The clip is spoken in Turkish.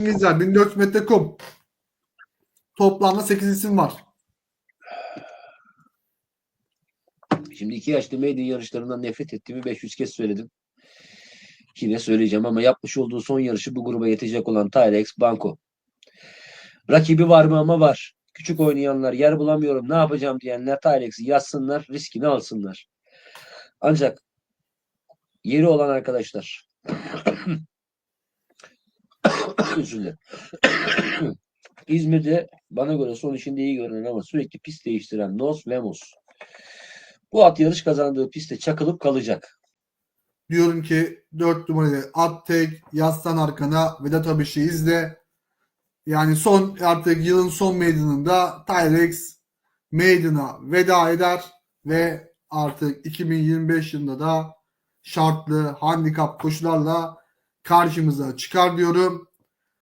İngilizler 1400 metre kum. Toplamda 8 isim var. Şimdi iki yaşlı maiden yarışlarından nefret ettiğimi 500 kez söyledim. Yine söyleyeceğim ama yapmış olduğu son yarışı bu gruba yetecek olan Tyrex Banco. Rakibi var mı ama var. Küçük oynayanlar yer bulamıyorum ne yapacağım diyenler Tyrex'i yazsınlar riskini alsınlar. Ancak yeri olan arkadaşlar dilerim. İzmir'de bana göre son işinde iyi görünen ama sürekli pist değiştiren Nos Vemos. Bu at yarış kazandığı pistte çakılıp kalacak. Diyorum ki 4 numaralı at tek yaslan arkana Vedat Abiş'i izle. Yani son artık yılın son meydanında Tyrex meydana veda eder ve artık 2025 yılında da şartlı handikap koşularla karşımıza çıkar diyorum.